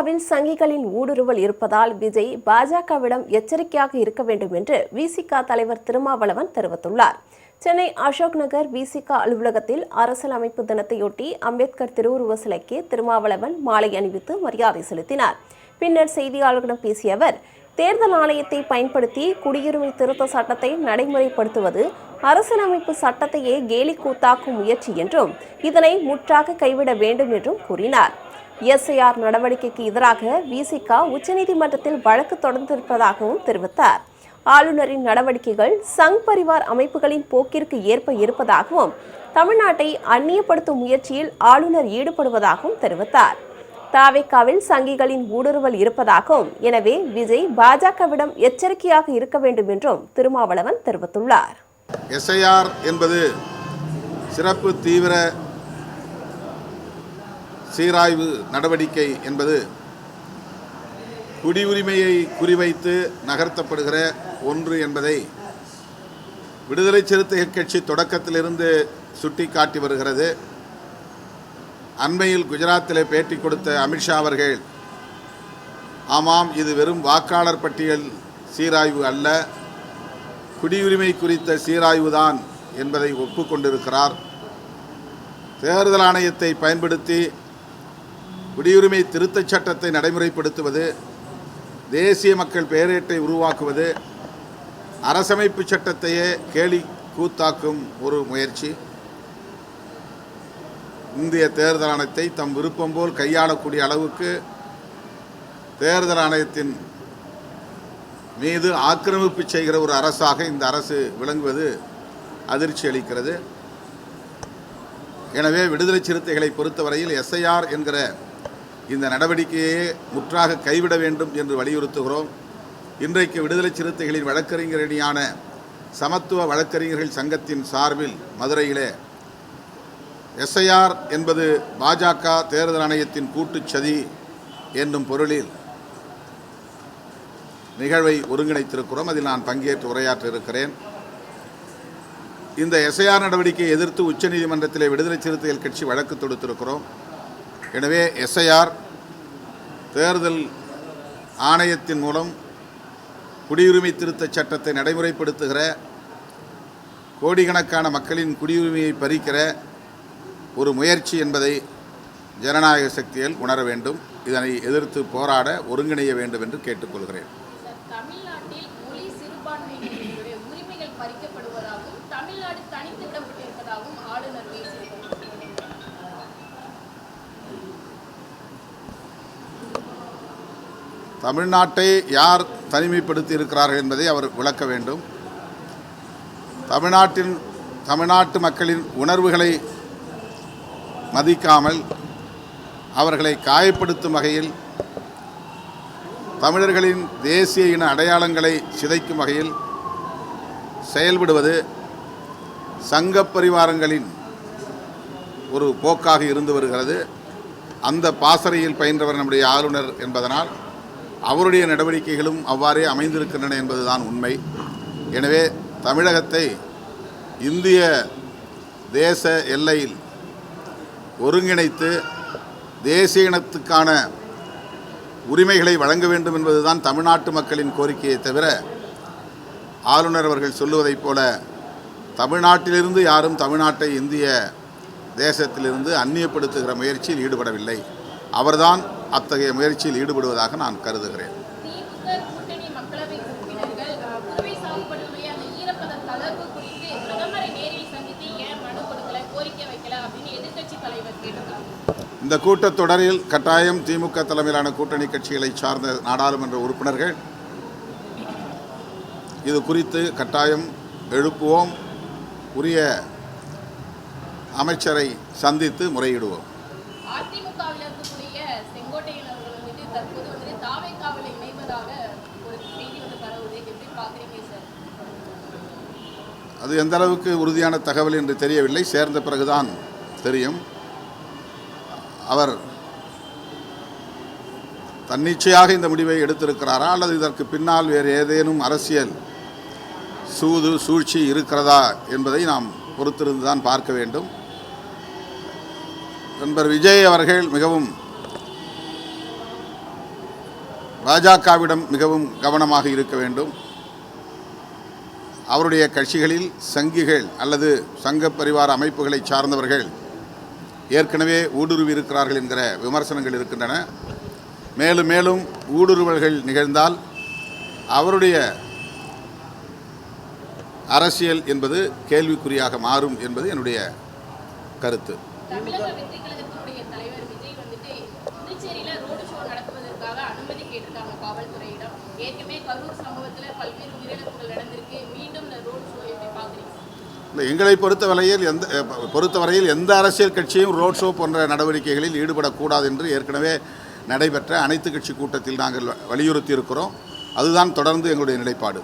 தாவேகாவில் சங்கிகளின் ஊடுருவல் இருப்பதால் விஜய் பாஜகவிடம் எச்சரிக்கையாக இருக்க வேண்டும் என்று விசிக தலைவர் திருமாவளவன் தெரிவித்துள்ளார். சென்னை அசோக் நகர் விசிக அலுவலகத்தில் அரசியலமைப்பு தினத்தையொட்டி அம்பேத்கர் திருவுருவ சிலைக்கு திருமாவளவன் மாலை அணிவித்து மரியாதை செலுத்தினார். பின்னர் செய்தியாளர்களிடம் பேசிய அவர் தேர்தல் ஆணையத்தை பயன்படுத்தி குடியுரிமை திருத்த சட்டத்தை நடைமுறைப்படுத்துவது அரசியலமைப்பு சட்டத்தையே கேலி கூத்தாக்கும் முயற்சி என்றும் இதனை முற்றாக கைவிட வேண்டும் என்றும் கூறினார். எஸ்ஐஆர் நடவடிக்கைக்கு எதிராக விசிகா உச்சநீதிமன்றத்தில் வழக்கு தொடர்ந்திருப்பதாகவும் தெரிவித்தார். ஆளுநரின் நடவடிக்கைகள் சங் பரிவார் அமைப்புகளின் போக்கிற்கு ஏற்ப இருப்பதாகவும் தமிழ்நாட்டை அந்நியப்படுத்தும் முயற்சியில் ஆளுநர் ஈடுபடுவதாகவும் தெரிவித்தார். தாவேக்காவில் சங்கிகளின் ஊடுருவல் இருப்பதாகவும் எனவே விஜய் பாஜகவிடம் எச்சரிக்கையாக இருக்க வேண்டும் என்றும் திருமாவளவன் தெரிவித்துள்ளார். எஸ்ஐஆர் என்பது சிறப்பு தீவிர சீராய்வு நடவடிக்கை என்பது குடியுரிமையை குறிவைத்து நகர்த்தப்படுகிற ஒன்று என்பதை விடுதலை சிறுத்தைகள் கட்சி தொடக்கத்திலிருந்து சுட்டிக்காட்டி வருகிறது. அண்மையில் குஜராத்திலே பேட்டி கொடுத்த அமித்ஷா அவர்கள் ஆமாம் இது வெறும் வாக்காளர் பட்டியல் சீராய்வு அல்ல குடியுரிமை குறித்த சீராய்வுதான் என்பதை ஒப்புக்கொண்டிருக்கிறார். தேர்தல் ஆணையத்தை பயன்படுத்தி குடியுரிமை திருத்தச் சட்டத்தை நடைமுறைப்படுத்துவது தேசிய மக்கள் பேரேட்டை உருவாக்குவது அரசமைப்பு சட்டத்தையே கேலி கூத்தாக்கும் ஒரு முயற்சி. இந்திய தேர்தல் ஆணையத்தை தம் விருப்பம் போல் கையாளக்கூடிய அளவுக்கு தேர்தல் ஆணையத்தின் மீது ஆக்கிரமிப்பு செய்கிற ஒரு அரசாக இந்த அரசு விளங்குவது அதிர்ச்சி அளிக்கிறது. எனவே விடுதலை சிறுத்தைகளை பொறுத்தவரையில் எஸ்ஐஆர் என்கிற இந்த நடவடிக்கையை முற்றாக கைவிட வேண்டும் என்று வலியுறுத்துகிறோம். இன்றைக்கு விடுதலை சிறுத்தைகளின் வழக்கறிஞரணியான சமத்துவ வழக்கறிஞர்கள் சங்கத்தின் சார்பில் மதுரையிலே எஸ்ஐஆர் என்பது பாஜக தேர்தல் ஆணையத்தின் கூட்டுச் சதி என்னும் பொருளில் நிகழ்வை ஒருங்கிணைத்திருக்கிறோம். அதில் நான் பங்கேற்று உரையாற்ற இருக்கிறேன் இந்த எஸ்ஐஆர் நடவடிக்கையை எதிர்த்து உச்சநீதிமன்றத்திலே விடுதலை சிறுத்தைகள் கட்சி வழக்கு தொடுத்திருக்கிறோம். எனவே எஸ்ஐஆர் தேர்தல் ஆணையத்தின் மூலம் குடியுரிமை திருத்தச் சட்டத்தை நடைமுறைப்படுத்துகிற கோடிக்கணக்கான மக்களின் குடியுரிமையை பறிக்கிற ஒரு முயற்சி என்பதை ஜனநாயக சக்திகள் உணர வேண்டும். இதனை எதிர்த்து போராட ஒருங்கிணைய வேண்டும் என்று கேட்டுக்கொள்கிறேன். தமிழ்நாட்டை யார் தனிமைப்படுத்தி இருக்கிறார்கள் என்பதை அவர் விளக்க வேண்டும். தமிழ்நாட்டின் தமிழ்நாட்டு மக்களின் உணர்வுகளை மதிக்காமல் அவர்களை காயப்படுத்தும் வகையில் தமிழர்களின் தேசிய இன அடையாளங்களை சிதைக்கும் வகையில் செயல்படுவது சங்க பரிவாரங்களின் ஒரு போக்காக இருந்து வருகிறது. அந்த பாசறையில் பயின்றவர் நம்முடைய ஆளுநர் என்பதனால் அவருடைய நடவடிக்கைகளும் அவ்வாறே அமைந்திருக்கின்றன என்பதுதான் உண்மை. எனவே தமிழகத்தை இந்திய தேச எல்லையில் ஒருங்கிணைத்து தேசிய இனத்துக்கான உரிமைகளை வழங்க வேண்டும் என்பதுதான் தமிழ்நாட்டு மக்களின் கோரிக்கையை தவிர ஆளுநர் அவர்கள் சொல்லுவதைப் போல தமிழ்நாட்டிலிருந்து யாரும் தமிழ்நாட்டை இந்திய தேசத்திலிருந்து அந்நியப்படுத்துகிற முயற்சியில் ஈடுபடவில்லை. அவர்தான் அத்தகைய முயற்சியில் ஈடுபடுவதாக நான் கருதுகிறேன். இந்த கூட்டத்தொடரில் கட்டாயம் திமுக தலைமையிலான கூட்டணி கட்சிகளை சார்ந்த நாடாளுமன்ற உறுப்பினர்கள் இது குறித்து கட்டாயம் எழுப்புவோம் உரிய அமைச்சரை சந்தித்து முறையிடுவோம் அதிமுகவில் இருக்கக்கூடிய செங்கோட்டையன் அவர்கள் மீது தற்போது வந்து தாவைக்காவில் இணைவதாக ஒரு செய்தி வந்து பரவுது. எப்படி பார்க்குறீங்க சார்? அது எந்த அளவுக்கு உறுதியான தகவல் என்று தெரியவில்லை. சேர்ந்த பிறகுதான் தெரியும். அவர் தன்னிச்சையாக இந்த முடிவை எடுத்திருக்கிறாரா அல்லது இதற்கு பின்னால் வேறு ஏதேனும் அரசியல் சூது சூழ்ச்சி இருக்கிறதா என்பதை நாம் பொறுத்திருந்து தான் பார்க்க வேண்டும். நண்பர் விஜய் அவர்கள் மிகவும் பாஜகவிடம் மிகவும் கவனமாக இருக்க வேண்டும். அவருடைய கட்சிகளில் சங்கிகள் அல்லது சங்க பரிவார அமைப்புகளை சார்ந்தவர்கள் ஏற்கனவே ஊடுருவி இருக்கிறார்கள் என்கிற விமர்சனங்கள் இருக்கின்றன. மேலும் மேலும் ஊடுருவல்கள் நிகழ்ந்தால் அவருடைய அரசியல் என்பது கேள்விக்குறியாக மாறும் என்பது என்னுடைய கருத்து. கேட்டிருக்காங்க காவல்துறையிடம். ஏற்கனவே கரூர் சம்பவத்தில் பல்வேறு உயிரிழப்புகள் நடந்திருக்கு. மீண்டும் இந்த ரோடு ஷோ எப்படி பார்க்குறீங்க இல்லை எங்களை பொறுத்தவரையில் எந்த பொறுத்தவரையில் எந்த அரசியல் கட்சியும் ரோட் ஷோ போன்ற நடவடிக்கைகளில் ஈடுபடக்கூடாது என்று ஏற்கனவே நடைபெற்ற அனைத்து கட்சி கூட்டத்தில் நாங்கள் வலியுறுத்தி இருக்கிறோம் அதுதான் தொடர்ந்து எங்களுடைய நிலைப்பாடு.